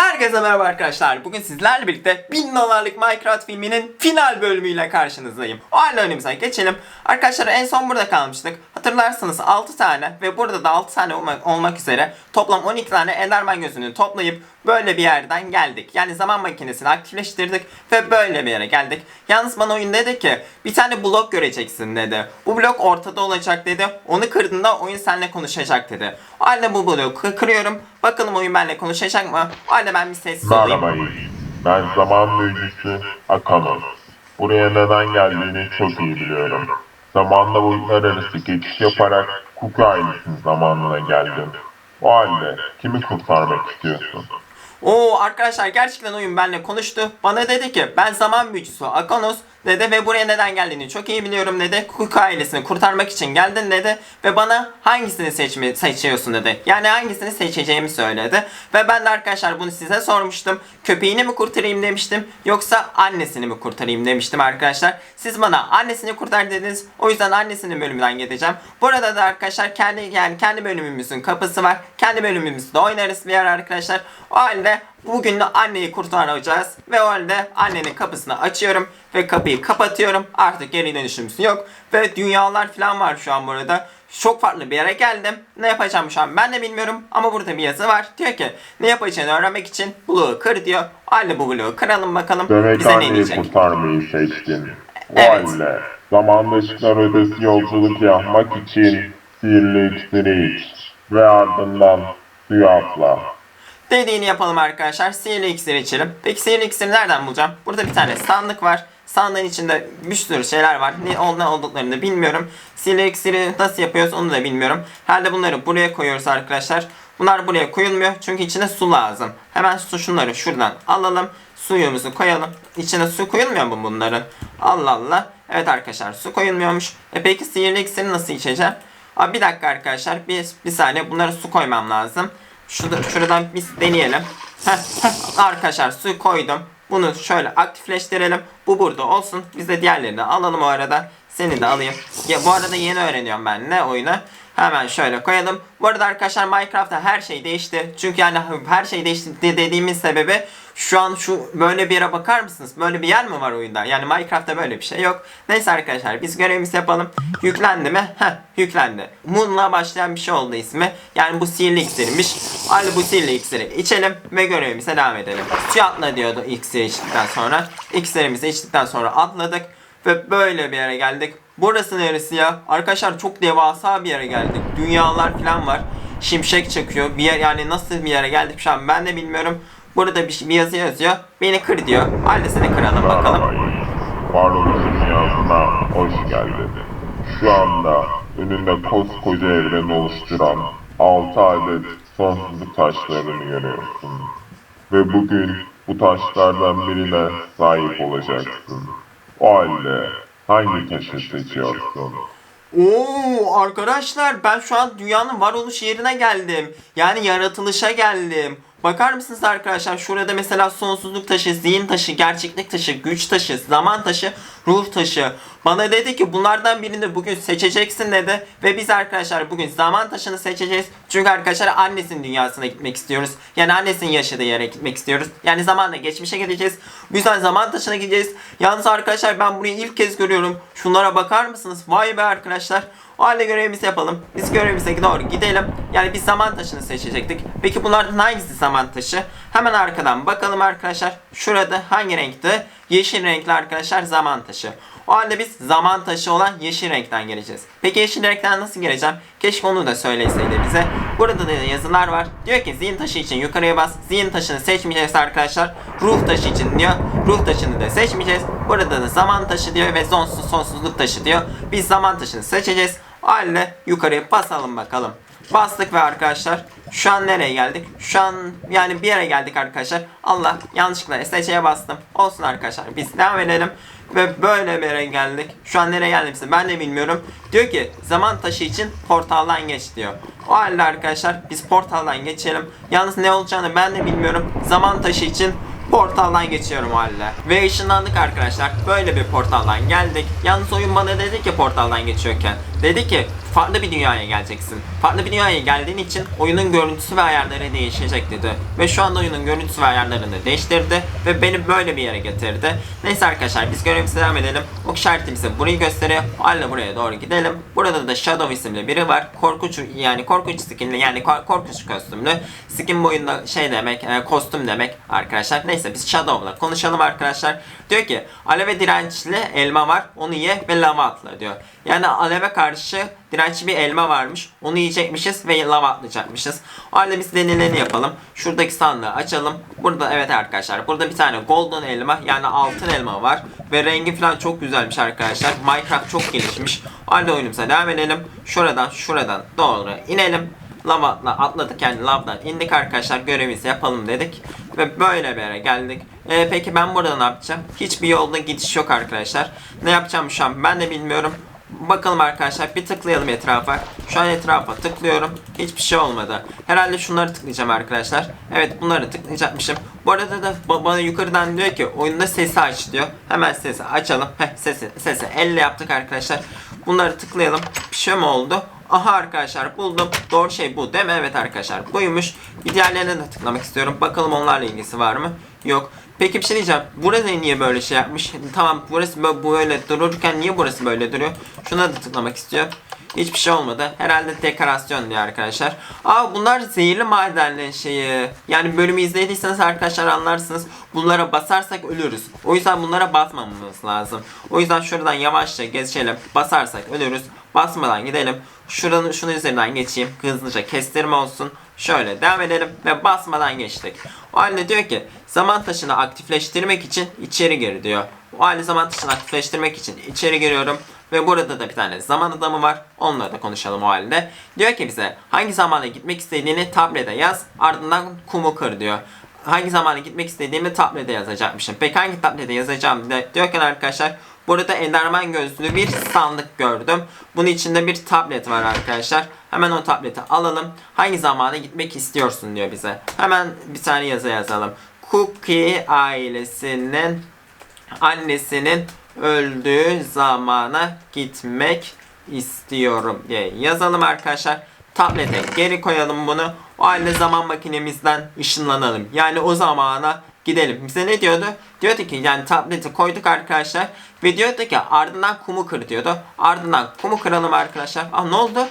Herkese merhaba arkadaşlar. Bugün sizlerle birlikte 1000 dolarlık Minecraft filminin final bölümüyle karşınızdayım. O halde önümüze geçelim. Arkadaşlar en son burada kalmıştık. Hatırlarsanız 6 tane ve burada da 6 tane olmak, üzere toplam 12 tane Enderman gözünü toplayıp böyle bir yerden geldik. Yani zaman makinesini aktifleştirdik ve böyle bir yere geldik. Yalnız bana oyun dedi ki bir tane blok göreceksin dedi. Bu blok ortada olacak dedi. Onu kırdığında oyun seninle konuşacak dedi. O halde bu bloğu kı- kırıyorum. Bakalım oyun benimle konuşacak mı? O halde ben bir sessiz olayım. Merhaba Yiğit. Ben zaman büyücüsü Akanos. Buraya neden geldiğini çok iyi biliyorum. Zamanda boyutlar arası geçiş yaparak Kuku ailesinin zamanına geldim. O halde kimi kurtarmak istiyorsun? Oo arkadaşlar gerçekten oyun benimle konuştu. Bana dedi ki ben zaman büyücüsü Akanos dedi ve buraya neden geldiğini çok iyi biliyorum dedi. Cook ailesini kurtarmak için geldin dedi ve bana hangisini seçme, seçiyorsun dedi. Yani hangisini seçeceğimi söyledi. Ve ben de arkadaşlar bunu size sormuştum. Köpeğini mi kurtarayım demiştim yoksa annesini mi kurtarayım demiştim arkadaşlar. Siz bana annesini kurtar dediniz. O yüzden annesinin bölümünden gideceğim. Burada da arkadaşlar kendi yani kendi bölümümüzün kapısı var. Kendi bölümümüzde oynarız bir yer arkadaşlar. O halde bugün de anneyi kurtaracağız. Ve o halde annenin kapısını açıyorum ve kapıyı kapatıyorum. Artık geri dönüşümüz yok. Ve dünyalar falan var şu an burada. Çok farklı bir yere geldim. Ne yapacağım şu an ben de bilmiyorum. Ama burada bir yazı var. Diyor ki ne yapacağını öğrenmek için bloğu kır diyor. Halde bu bloğu kıralım bakalım. Demek bize ne diyecek. kurtarmayı seçtin. Evet. halde zamanda ışıklar ötesi yolculuk yapmak için sihirli iksiri iç. Ve ardından suya atla. Dediğini yapalım arkadaşlar. Sihirli iksir içelim. Peki sihirli iksiri nereden bulacağım? Burada bir tane sandık var. Sandığın içinde bir sürü şeyler var. Ne, ne olduklarını da bilmiyorum. Sihirli iksiri nasıl yapıyoruz onu da bilmiyorum. Herhalde bunları buraya koyuyoruz arkadaşlar. Bunlar buraya koyulmuyor çünkü içine su lazım. Hemen su şunları şuradan alalım. Suyumuzu koyalım. İçine su koyulmuyor mu bunların? Allah Allah. Evet arkadaşlar su koyulmuyormuş. E peki sihirli iksiri nasıl içeceğim? Abi bir dakika arkadaşlar. Bir, bir saniye bunlara su koymam lazım. Şurada, şuradan bir deneyelim. Arkadaşlar suyu koydum. Bunu şöyle aktifleştirelim. Bu burada olsun. Biz de diğerlerini alalım o arada. Seni de alayım. Ya bu arada yeni öğreniyorum ben ne oyunu. Hemen şöyle koyalım. Bu arada arkadaşlar Minecraft'ta her şey değişti. Çünkü yani her şey değişti de- dediğimin sebebi şu an şu böyle bir yere bakar mısınız? Böyle bir yer mi var oyunda? Yani Minecraft'ta böyle bir şey yok. Neyse arkadaşlar biz görevimizi yapalım. Yüklendi mi? Heh yüklendi. Moon'la başlayan bir şey oldu ismi. Yani bu sihirli iksirmiş. Hadi bu sihirli iksiri içelim ve görevimize devam edelim. Suya atla diyordu iksiri içtikten sonra. İksirimizi içtikten sonra atladık. Ve böyle bir yere geldik. Burası neresi ya? Arkadaşlar çok devasa bir yere geldik. Dünyalar falan var. Şimşek çakıyor. Bir yer yani nasıl bir yere geldik şu an ben de bilmiyorum. Burada bir, bir yazı yazıyor. Beni kır diyor. Ailesini kıralım bakalım. Varoluş dünyasına hoş geldin. Şu anda önünde koskoca evreni oluşturan 6 adet sonsuzluk taşlarını görüyorsun. Ve bugün bu taşlardan birine sahip olacaksın. O halde hangi taşı seçiyorsun? Oo arkadaşlar ben şu an dünyanın varoluş yerine geldim. Yani yaratılışa geldim. Bakar mısınız arkadaşlar şurada mesela sonsuzluk taşı, zihin taşı, gerçeklik taşı, güç taşı, zaman taşı, ruh taşı. Bana dedi ki bunlardan birini bugün seçeceksin dedi. Ve biz arkadaşlar bugün zaman taşını seçeceğiz. Çünkü arkadaşlar annesinin dünyasına gitmek istiyoruz. Yani annesinin yaşadığı yere gitmek istiyoruz. Yani zamanla geçmişe gideceğiz. Bu yüzden zaman taşına gideceğiz. Yalnız arkadaşlar ben burayı ilk kez görüyorum. Şunlara bakar mısınız? Vay be arkadaşlar. O halde görevimizi yapalım. Biz görevimize doğru gidelim. Yani biz zaman taşını seçecektik. Peki bunlardan hangisi zaman taşı? Hemen arkadan bakalım arkadaşlar. Şurada hangi renkti? Yeşil renkli arkadaşlar zaman taşı. O halde biz zaman taşı olan yeşil renkten geleceğiz. Peki yeşil renkten nasıl geleceğim? Keşke onu da söyleseydi bize. Burada da yazılar var. Diyor ki zihin taşı için yukarıya bas. Zihin taşını seçmeyeceğiz arkadaşlar. Ruh taşı için diyor. Ruh taşını da seçmeyeceğiz. Burada da zaman taşı diyor ve sonsuz sonsuzluk taşı diyor. Biz zaman taşını seçeceğiz. O halde yukarıya basalım bakalım. Bastık ve arkadaşlar şu an nereye geldik? Şu an yani bir yere geldik arkadaşlar. Allah yanlışlıkla SC'ye bastım. Olsun arkadaşlar biz devam edelim. Ve böyle bir yere geldik. Şu an nereye geldiğimizi ben de bilmiyorum. Diyor ki zaman taşı için portaldan geç diyor. O halde arkadaşlar biz portaldan geçelim. Yalnız ne olacağını ben de bilmiyorum. Zaman taşı için portaldan geçiyorum halde. Ve ışınlandık arkadaşlar. Böyle bir portaldan geldik. Yalnız oyun bana dedi ki portaldan geçiyorken. Dedi ki farklı bir dünyaya geleceksin. Farklı bir dünyaya geldiğin için oyunun görüntüsü ve ayarları değişecek dedi. Ve şu anda oyunun görüntüsü ve ayarlarını değiştirdi ve beni böyle bir yere getirdi. Neyse arkadaşlar biz görevimize devam edelim. Ok işareti bize burayı gösteriyor. O halde buraya doğru gidelim. Burada da Shadow isimli biri var. Korkunç yani korkunç skinli yani kor- korkunç kostümlü. Skin boyunda şey demek e, kostüm demek arkadaşlar. Neyse biz Shadow'la konuşalım arkadaşlar. Diyor ki aleve dirençli elma var onu ye ve lava atla diyor. Yani aleve karşı dirençli bir elma varmış. Onu yiyecekmişiz ve lava atlayacakmışız. O halde biz denileni yapalım. Şuradaki sandığı açalım. Burada evet arkadaşlar burada bir tane golden elma yani altın elma var. Ve rengi falan çok güzelmiş arkadaşlar. Minecraft çok gelişmiş. O halde oyunumuza devam edelim. Şuradan şuradan doğru inelim. Lava atla, atladık yani lavdan indik arkadaşlar görevimizi yapalım dedik. Ve böyle bir yere geldik. Ee, peki ben burada ne yapacağım? Hiçbir yolda gidiş yok arkadaşlar. Ne yapacağım şu an ben de bilmiyorum. Bakalım arkadaşlar bir tıklayalım etrafa. Şu an etrafa tıklıyorum. Hiçbir şey olmadı. Herhalde şunları tıklayacağım arkadaşlar. Evet bunları tıklayacakmışım. Bu arada da ba- bana yukarıdan diyor ki oyunda sesi aç diyor. Hemen sesi açalım. Heh sesi sesi elle yaptık arkadaşlar. Bunları tıklayalım. Bir şey mi oldu? Aha arkadaşlar buldum. Doğru şey bu değil mi? Evet arkadaşlar buymuş. Bir diğerlerine de tıklamak istiyorum. Bakalım onlarla ilgisi var mı? Yok. Peki bir şey diyeceğim. Burası niye böyle şey yapmış? Tamam burası bö- böyle dururken niye burası böyle duruyor? Şuna da tıklamak istiyor. Hiçbir şey olmadı. Herhalde dekorasyon diye arkadaşlar. Aa bunlar zehirli madenlerin şeyi. Yani bölümü izlediyseniz arkadaşlar anlarsınız. Bunlara basarsak ölürüz. O yüzden bunlara basmamamız lazım. O yüzden şuradan yavaşça geçelim. Basarsak ölürüz. Basmadan gidelim. Şuranın şunun üzerinden geçeyim. Hızlıca kestirme olsun. Şöyle devam edelim ve basmadan geçtik. O halde diyor ki zaman taşını aktifleştirmek için içeri gir diyor. O halde zaman taşını aktifleştirmek için içeri giriyorum. Ve burada da bir tane zaman adamı var. Onunla da konuşalım o halde. Diyor ki bize hangi zamana gitmek istediğini tablete yaz. Ardından kumu kır diyor. Hangi zamana gitmek istediğimi tablete yazacakmışım. Peki hangi tablete yazacağım de diyorken arkadaşlar Burada Enderman gözlü bir sandık gördüm. Bunun içinde bir tablet var arkadaşlar. Hemen o tableti alalım. Hangi zamana gitmek istiyorsun diyor bize. Hemen bir tane yazı yazalım. Cookie ailesinin annesinin öldüğü zamana gitmek istiyorum diye yazalım arkadaşlar. Tablete geri koyalım bunu. O halde zaman makinemizden ışınlanalım. Yani o zamana gidelim. Bize ne diyordu? Diyordu ki yani tableti koyduk arkadaşlar. Ve diyordu ki ardından kumu kır diyordu. Ardından kumu kıralım arkadaşlar. Ah ne oldu?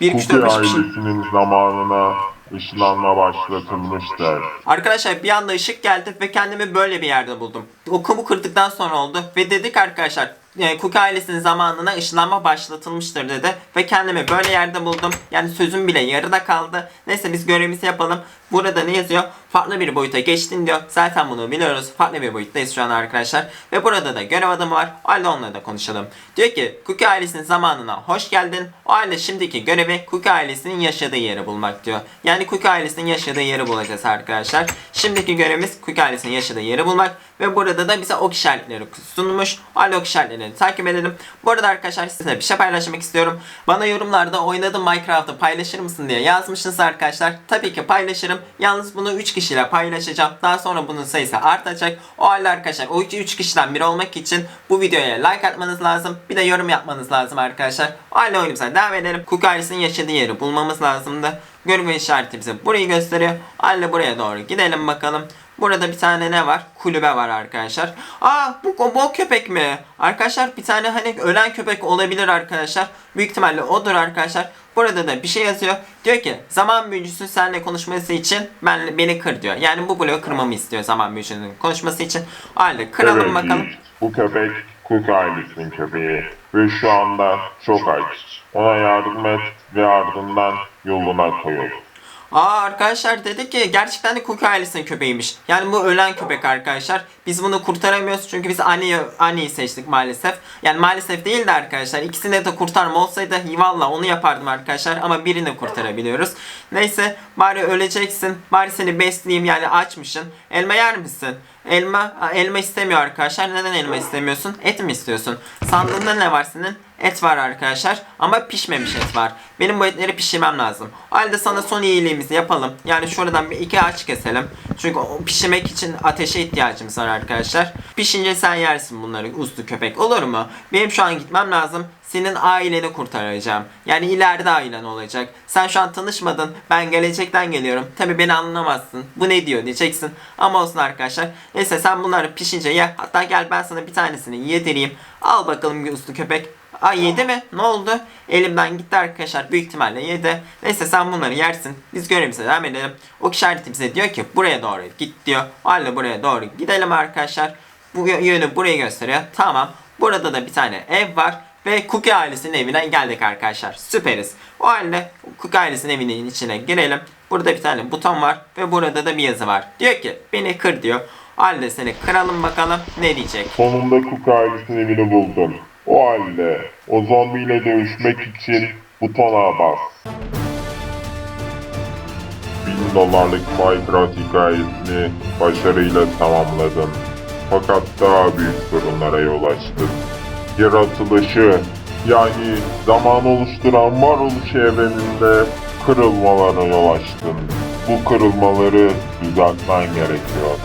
1 2 Cookie 4 5 ailesinin zamanına ışınlanma başlatılmıştır. Arkadaşlar bir anda ışık geldi ve kendimi böyle bir yerde buldum. O kumu kırdıktan sonra oldu ve dedik arkadaşlar e, Cook ailesinin zamanına ışınlanma başlatılmıştır dedi ve kendimi böyle yerde buldum. Yani sözüm bile yarıda kaldı. Neyse biz görevimizi yapalım. Burada ne yazıyor? Farklı bir boyuta geçtin diyor. Zaten bunu biliyoruz. Farklı bir boyuttayız şu an arkadaşlar. Ve burada da görev adamı var. O halde onunla da konuşalım. Diyor ki Cookie ailesinin zamanına hoş geldin. O halde şimdiki görevi Cookie ailesinin yaşadığı yeri bulmak diyor. Yani Cookie ailesinin yaşadığı yeri bulacağız arkadaşlar. Şimdiki görevimiz Cookie ailesinin yaşadığı yeri bulmak. Ve burada da bize ok işaretleri sunmuş. O halde ok işaretlerini takip edelim. Bu arada arkadaşlar size bir şey paylaşmak istiyorum. Bana yorumlarda oynadım Minecraft'ı paylaşır mısın diye yazmışsınız arkadaşlar. Tabii ki paylaşırım. Yalnız bunu 3 kişiyle paylaşacağım. Daha sonra bunun sayısı artacak. O halde arkadaşlar o 3 kişiden biri olmak için bu videoya like atmanız lazım. Bir de yorum yapmanız lazım arkadaşlar. O halde oyunumuza devam edelim. Cook yaşadığı yeri bulmamız lazımdı. Görme işareti bize burayı gösteriyor. O halde buraya doğru gidelim bakalım. Burada bir tane ne var? Kulübe var arkadaşlar. Aa bu, bu o köpek mi? Arkadaşlar bir tane hani ölen köpek olabilir arkadaşlar. Büyük ihtimalle odur arkadaşlar. Burada da bir şey yazıyor. Diyor ki zaman büyücüsü seninle konuşması için ben beni kır diyor. Yani bu bloğu kırmamı istiyor zaman büyücünün konuşması için. O halde kıralım Evet, bakalım. Bu köpek Cook ailesinin köpeği ve şu anda çok aç. Ona yardım et ve ardından yoluna koyul. Aa arkadaşlar dedi ki gerçekten de Cookie ailesinin köpeğiymiş. Yani bu ölen köpek arkadaşlar. Biz bunu kurtaramıyoruz çünkü biz Annie'yi Annie'yi seçtik maalesef. Yani maalesef değil de arkadaşlar. İkisini de kurtarma olsaydı valla onu yapardım arkadaşlar. Ama birini kurtarabiliyoruz. Neyse bari öleceksin. Bari seni besleyeyim yani açmışsın. Elma yer misin? Elma, elma istemiyor arkadaşlar. Neden elma istemiyorsun? Et mi istiyorsun? Sandığında ne var senin? Et var arkadaşlar. Ama pişmemiş et var. Benim bu etleri pişirmem lazım. O halde sana son iyiliğimizi yapalım. Yani şuradan bir iki ağaç keselim. Çünkü pişirmek için ateşe ihtiyacımız var arkadaşlar. Pişince sen yersin bunları uslu köpek olur mu? Benim şu an gitmem lazım. Senin aileni kurtaracağım. Yani ileride ailen olacak. Sen şu an tanışmadın. Ben gelecekten geliyorum. Tabi beni anlamazsın. Bu ne diyor diyeceksin. Ama olsun arkadaşlar. Neyse sen bunları pişince ye. Hatta gel ben sana bir tanesini yedireyim. Al bakalım uslu köpek. Ay yedi mi? Ne oldu? Elimden gitti arkadaşlar. Büyük ihtimalle yedi. Neyse sen bunları yersin. Biz görevimize devam edelim. O işareti bize diyor ki buraya doğru git diyor. O halde buraya doğru gidelim arkadaşlar. Bu yö- yönü buraya gösteriyor. Tamam. Burada da bir tane ev var. Ve Cookie ailesinin evine geldik arkadaşlar. Süperiz. O halde Cookie ailesinin evinin içine girelim. Burada bir tane buton var. Ve burada da bir yazı var. Diyor ki beni kır diyor. O halde seni kıralım bakalım ne diyecek. Sonunda Cook ailesinin evini buldum. O halde o zombiyle dövüşmek için butona bas. 1000 dolarlık Minecraft hikayesini başarıyla tamamladım. Fakat daha büyük sorunlara yol açtım. Yaratılışı yani zaman oluşturan varoluş evreninde kırılmalara yol açtım. Bu kırılmaları düzeltmen gerekiyor.